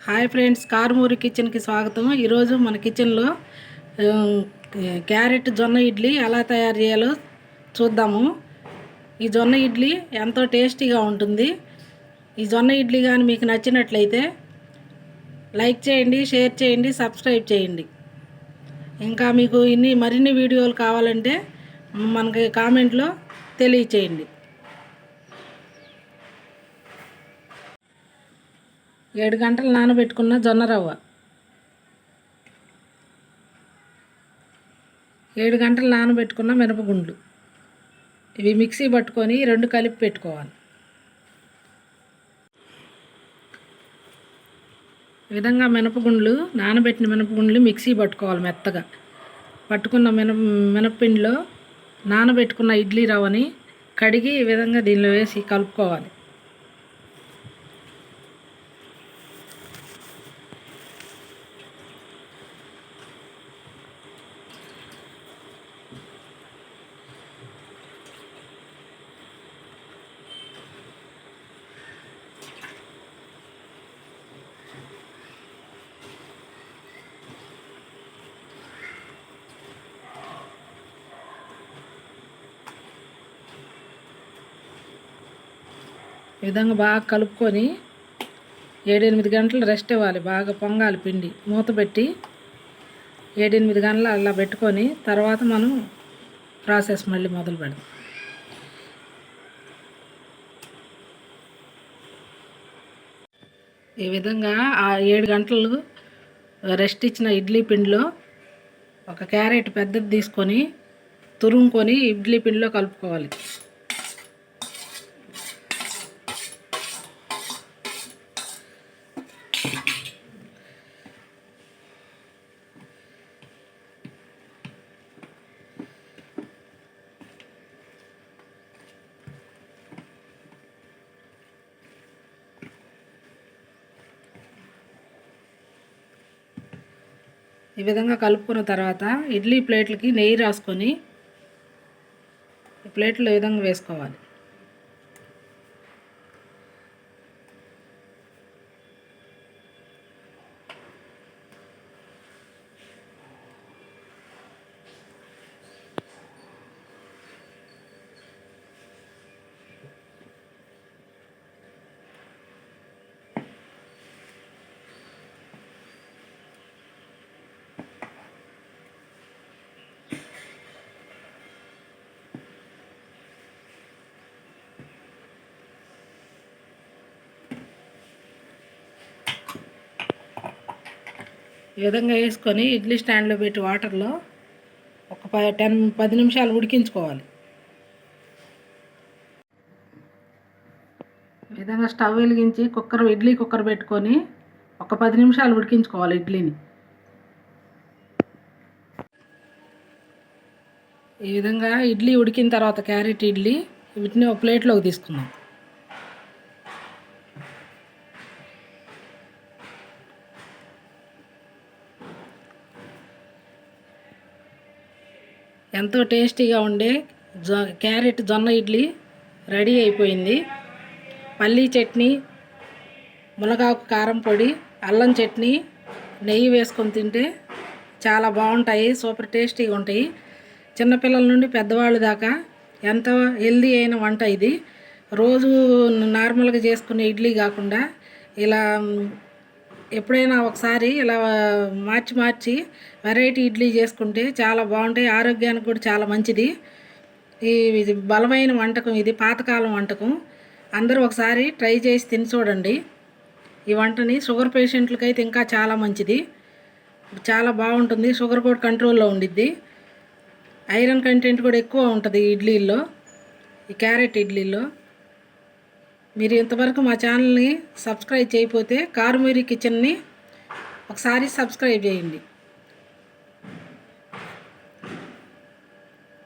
Hi friends Karumuri కిచెన్కి స్వాగతం ఈరోజు మన కిచెన్లో క్యారెట్ జొన్న ఇడ్లీ ఎలా తయారు చేయాలో చూద్దాము. ఈ జొన్న ఇడ్లీ ఎంతో టేస్టీగా ఉంటుంది. ఈ జొన్న ఇడ్లీ కానీ మీకు నచ్చినట్లయితే లైక్ చేయండి షేర్ చేయండి సబ్స్క్రైబ్ చేయండి. ఇంకా మీకు ఇన్ని మరిన్ని వీడియోలు కావాలంటే మనకి కామెంట్లో తెలియచేయండి. ఏడు గంటలు నానబెట్టుకున్న జొన్న రవ్వ. ఏడు గంటలు నానబెట్టుకున్న మినపగుండ్లు. ఇవి మిక్సీ పట్టుకొని రెండు కలిపి పెట్టుకోవాలి. విధంగా మినపగుండ్లు నానబెట్టిన మినపగుండ్లు మిక్సీ పట్టుకోవాలి మెత్తగా. పట్టుకున్న మినప మినపిండిలో నానబెట్టుకున్న ఇడ్లీ రవ్వని కడిగి ఈ విధంగా దీనిలో వేసి కలుపుకోవాలి. ఈ విధంగా బాగా కలుపుకొని ఏడెనిమిది గంటలు రెస్ట్ ఇవ్వాలి. బాగా పొంగాలి పిండి. మూత పెట్టి ఏడెనిమిది గంటలు అలా పెట్టుకొని తర్వాత మనం ప్రాసెస్ మళ్ళీ మొదలు పెడదాం. ఈ విధంగా ఆ ఏడు గంటలు రెస్ట్ ఇచ్చిన ఇడ్లీ పిండిలో ఒక క్యారెట్ పెద్దది తీసుకొని తురుముకొని ఇడ్లీ పిండిలో కలుపుకోవాలి. ఈ విధంగా కలుపుకున్న తర్వాత ఇడ్లీ ప్లేట్లకి నెయ్యి రాసుకొని ప్లేట్లు ఈ విధంగా వేసుకోవాలి. ఈ విధంగా వేసుకొని ఇడ్లీ స్టాండ్లో పెట్టి వాటర్లో ఒక ప టెన్ పది నిమిషాలు ఉడికించుకోవాలి. ఈ విధంగా స్టవ్ వెలిగించి కుక్కర్ ఇడ్లీ కుక్కర్ పెట్టుకొని ఒక పది నిమిషాలు ఉడికించుకోవాలి ఇడ్లీని. ఈ విధంగా ఇడ్లీ ఉడికిన తర్వాత క్యారెట్ ఇడ్లీ వీటిని ఒక ప్లేట్లోకి తీసుకుందాం. ఎంతో టేస్టీగా ఉండే జొ క్యారెట్ జొన్న ఇడ్లీ రెడీ అయిపోయింది. పల్లీ చట్నీ మునగాకు కారం పొడి అల్లం చట్నీ నెయ్యి వేసుకొని తింటే చాలా బాగుంటాయి సూపర్ టేస్టీగా ఉంటాయి. చిన్నపిల్లల నుండి పెద్దవాళ్ళ దాకా ఎంతో హెల్దీ అయిన వంట ఇది. రోజు నార్మల్గా చేసుకునే ఇడ్లీ కాకుండా ఇలా ఎప్పుడైనా ఒకసారి ఇలా మార్చి మార్చి వెరైటీ ఇడ్లీ చేసుకుంటే చాలా బాగుంటాయి. ఆరోగ్యానికి కూడా చాలా మంచిది. ఈ ఇది బలమైన వంటకం ఇది పాతకాలం వంటకం. అందరూ ఒకసారి ట్రై చేసి తిని చూడండి. ఈ వంటని షుగర్ పేషెంట్లకి అయితే ఇంకా చాలా మంచిది. చాలా బాగుంటుంది. షుగర్ కూడా కంట్రోల్లో ఉండిద్ది. ఐరన్ కంటెంట్ కూడా ఎక్కువ ఉంటుంది ఈ ఇడ్లీల్లో ఈ క్యారెట్ ఇడ్లీలో మీరు ఇంతవరకు మా ఛానల్ని సబ్స్క్రైబ్ చేయకపోతే కారుమూరి కిచెన్ని ఒకసారి సబ్స్క్రైబ్ చేయండి.